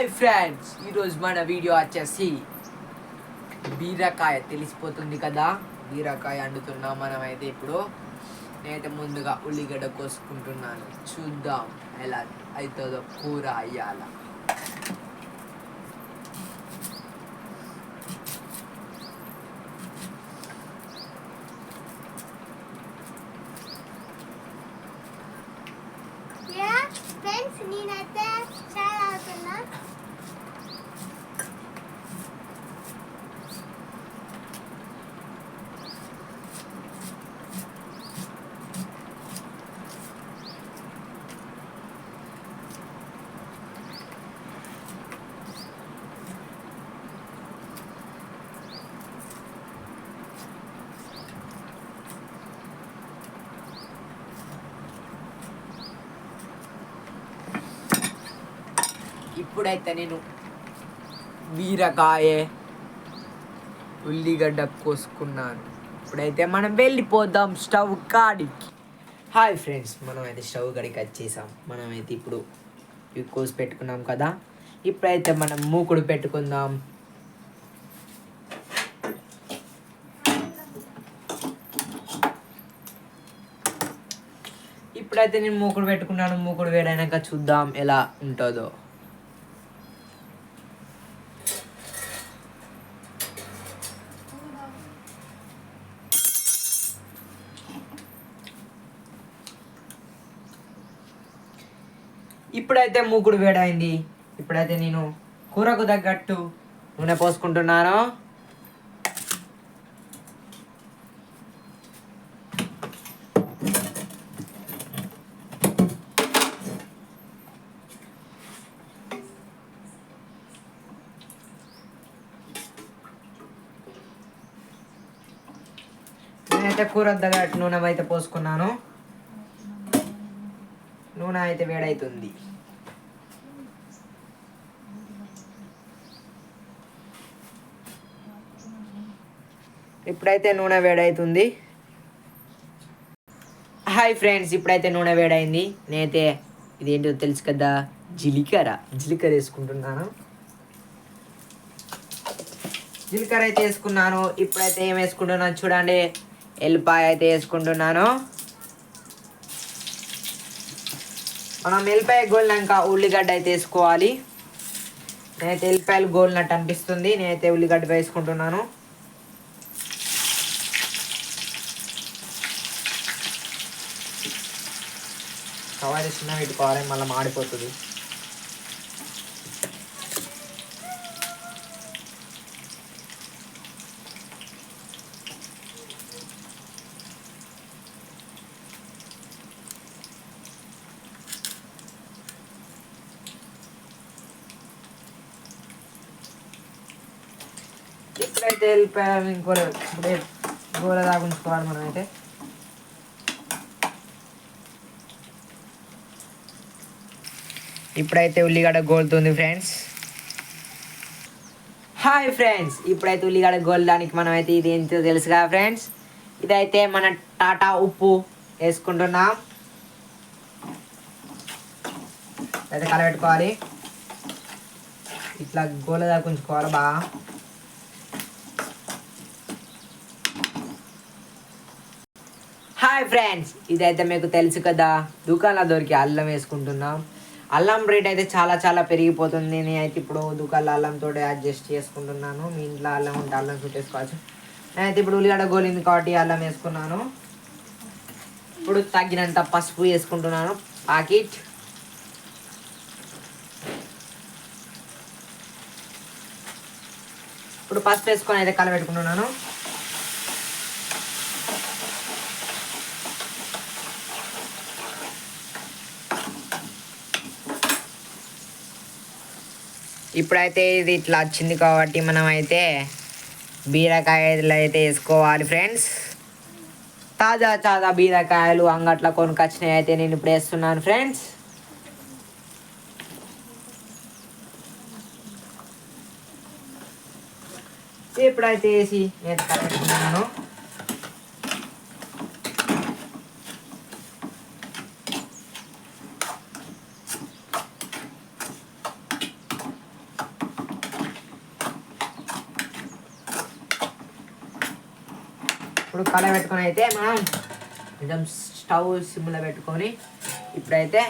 Hi friends ఈరోజు మన video వచ్చేసి బీరకాయ తెలిసిపోతుంది కదా? బీరకాయ వండుతున్నాం మనమైతే ఇప్పుడు. నేనైతే ముందుగా ఉల్లిగడ్డ కోసుకుంటున్నాను. చూద్దాం ఎలా అవుతుందో కూర అయ్యాలా యా ఫ్రెండ్స్ నేనైతే చాయ్ తాగుతున్నా ఇప్పుడైతే నేను బీరకాయ ఉల్లిగడ్డ కోసుకున్నాను. ఇప్పుడైతే మనం వెళ్ళిపోదాం స్టవ్ కాడికి. హాయ్ ఫ్రెండ్స్ మనం అయితే స్టవ్ కాడికి వచ్చేసాం. మనం అయితే ఇప్పుడు ఇవి కోసి పెట్టుకున్నాం కదా. ఇప్పుడైతే మనం మూకుడు పెట్టుకుందాం. ఇప్పుడైతే నేను మూకుడు పెట్టుకున్నాను. మూకుడు వేడైనాక చూద్దాం ఎలా ఉంటుందో. ఇప్పుడైతే మూకుడు వేడైంది. ఇప్పుడైతే నేను కూరకు తగ్గట్టు నూనె పోసుకుంటున్నాను. నేనైతే కూర తగ్గట్టు నూనె అయితే పోసుకున్నాను. నూనె అయితే వేడవుతుంది ఇప్పుడైతే నూనె వేడవుతుంది హాయ్ ఫ్రెండ్స్ ఇప్పుడైతే నూనె వేడైంది. నేనైతే ఇదేంటో తెలుసు కదా జీలకర్ర. జీలకర్ర వేసుకుంటున్నాను. జీలకర్ర అయితే వేసుకున్నాను. ఇప్పుడైతే ఏం వేసుకుంటున్నాను చూడండి. ఎల్లిపాయ అయితే వేసుకుంటున్నాను. మనం ఎల్లిపాయ గోలినాక ఉల్లిగడ్డ అయితే వేసుకోవాలి. నేనైతే ఎల్లిపాయలు గోలినట్టు అనిపిస్తుంది. నేనైతే ఉల్లిగడ్డ వేసుకుంటున్నాను. కవర్ చిన్న పెట్టుకోవాలి మళ్ళీ మాడిపోతుంది. ఇప్పుడైతే వెళ్ళిపోయారు ఇంకో ఇప్పుడే గోల దాగుంచుకోవాలి మనం అయితే ఇప్పుడైతే ఉల్లిగడ్డ గోలుతుంది ఫ్రెండ్స్ హాయ్ ఫ్రెండ్స్ ఇప్పుడైతే ఉల్లిగడ్డ గోలడానికి మనం అయితే ఇది ఏంటో తెలుసుగా ఫ్రెండ్స్ ఇదైతే మన టాటా ఉప్పు వేసుకుంటున్నాం. అయితే కలబెట్టుకోవాలి. ఇట్లా గోల దాకా ఉంచుకోవాలి బాగా హాయ్ ఫ్రెండ్స్ ఇదైతే మీకు తెలుసు కదా దుకాణంలో దొరికి అల్లం వేసుకుంటున్నాం. అల్లం రేట్ అయితే చాలా చాలా పెరిగిపోతుంది. నేనైతే ఇప్పుడు దుకాళ్ళ అల్లంతో అడ్జస్ట్ చేసుకుంటున్నాను. మీ ఇంట్లో అల్లం ఉంటే అల్లం చుట్టేసుకోవచ్చు నేనైతే ఇప్పుడు ఉల్లిగడ్డ గోలింది కాబట్టి అల్లం వేసుకున్నాను. ఇప్పుడు తగినంత పసుపు వేసుకుంటున్నాను. పాకెట్ ఇప్పుడు పసుపు వేసుకొని అయితే కలబెట్టుకుంటున్నాను. ఇప్పుడైతే ఇది ఇట్లా వచ్చింది కాబట్టి మనం అయితే బీరకాయలు అయితే వేసుకోవాలి ఫ్రెండ్స్. తాజా తాజా బీరకాయలు అంగట్లో కొనుకొచ్చినవి అయితే నేను ఇప్పుడు వేస్తున్నాను ఫ్రెండ్స్. ఇప్పుడైతే వేసి నేను ఇప్పుడు కళ పెట్టుకొని అయితే మనం కొంచెం స్టవ్ సిమ్లో పెట్టుకొని ఇప్పుడైతే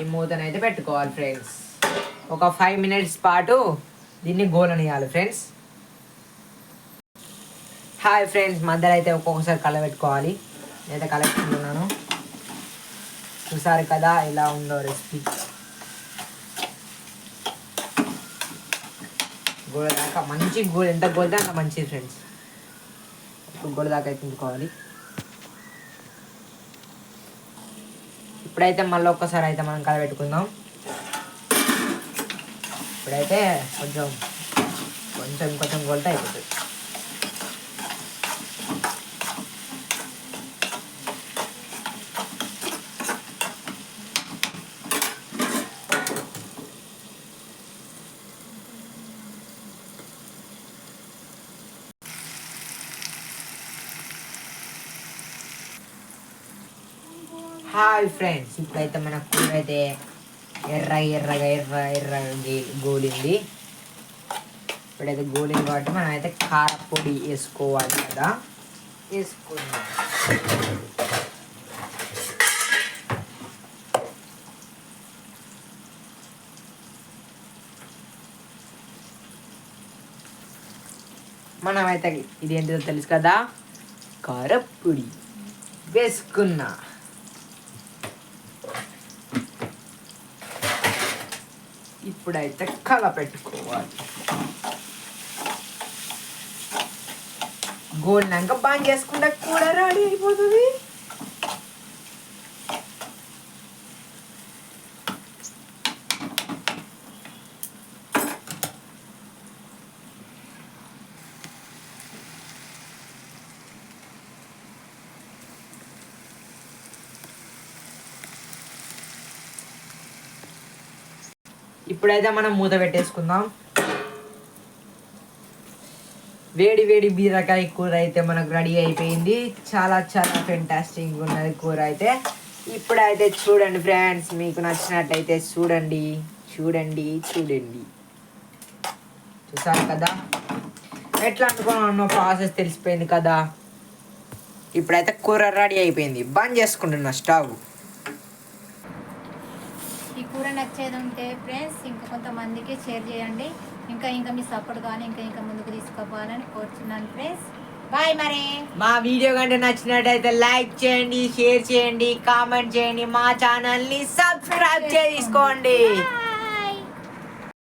ఈ మూతను అయితే పెట్టుకోవాలి ఫ్రెండ్స్. ఒక ఫైవ్ మినిట్స్ పాటు దీన్ని గోలనియాలి ఫ్రెండ్స్. హాయ్ ఫ్రెండ్స్ మధ్యలో అయితే ఒక్కొక్కసారి కళ పెట్టుకోవాలి. నేనైతే కళ చూసారు కదా ఎలా ఉందో రెసిపీ గోడ దాకా మంచి గోడ ఎంత గోల్తే అంత మంచిది ఫ్రెండ్స్ ఇప్పుడు దాకా అయితే ఇప్పుడైతే మళ్ళీ ఒక్కసారి అయితే మనం కలబెట్టుకుందాం ఇప్పుడైతే కొంచెం కొంచెం కొంచెం గోల్తే అయిపోతుంది. హాయ్ ఫ్రెండ్స్ ఇప్పుడైతే మన కూర అయితే ఎర్ర ఎర్రగా ఎర్ర ఎర్రగా గోలింది ఇప్పుడైతే గోలింది కాబట్టి మనం అయితే కారపొడి వేసుకోవాలి కదా. వేసుకుందాం. మనమైతే ఇది ఏంటిదో తెలుసు కదా? కారపొడి. వేసుకున్నా. ఇప్పుడైతే కల పెట్టుకోవాలి. గోల్నాక బాగా చేసుకుంటే కూడా రెడీ అయిపోతుంది. ఇప్పుడైతే మనం మూత పెట్టేసుకుందాం. వేడి వేడి బీరకాయ కూర అయితే మనకు రెడీ అయిపోయింది. చాలా చాలా ఫెంటాస్టిక్ ఉన్నది కూర అయితే. ఇప్పుడైతే చూడండి ఫ్రెండ్స్ మీకు నచ్చినట్లయితే చూడండి చూడండి చూడండి. చూసారు కదా? ఎట్లా అనుకున్నాను ప్రాసెస్ తెలిసిపోయింది కదా? ఇప్పుడైతే కూర రెడీ అయిపోయింది. బంద్ చేసుకుంటున్నా స్టవ్. కూర నచ్చేది ఉంటే ఫ్రెండ్స్ ఇంకా కొంతమందికి షేర్ చేయండి. ఇంకా ఇంకా మీ సపోర్ట్ కానీ ఇంకా ఇంకా ముందుకు తీసుకుపోవాలని కోరుచున్నాను ఫ్రెండ్స్ బాయ్ మరి. మా వీడియో కంటే నచ్చినట్టయితే లైక్ చేయండి షేర్ చేయండి కామెంట్ చేయండి. మా ఛానల్ని సబ్స్క్రైబ్ చేసుకోండి.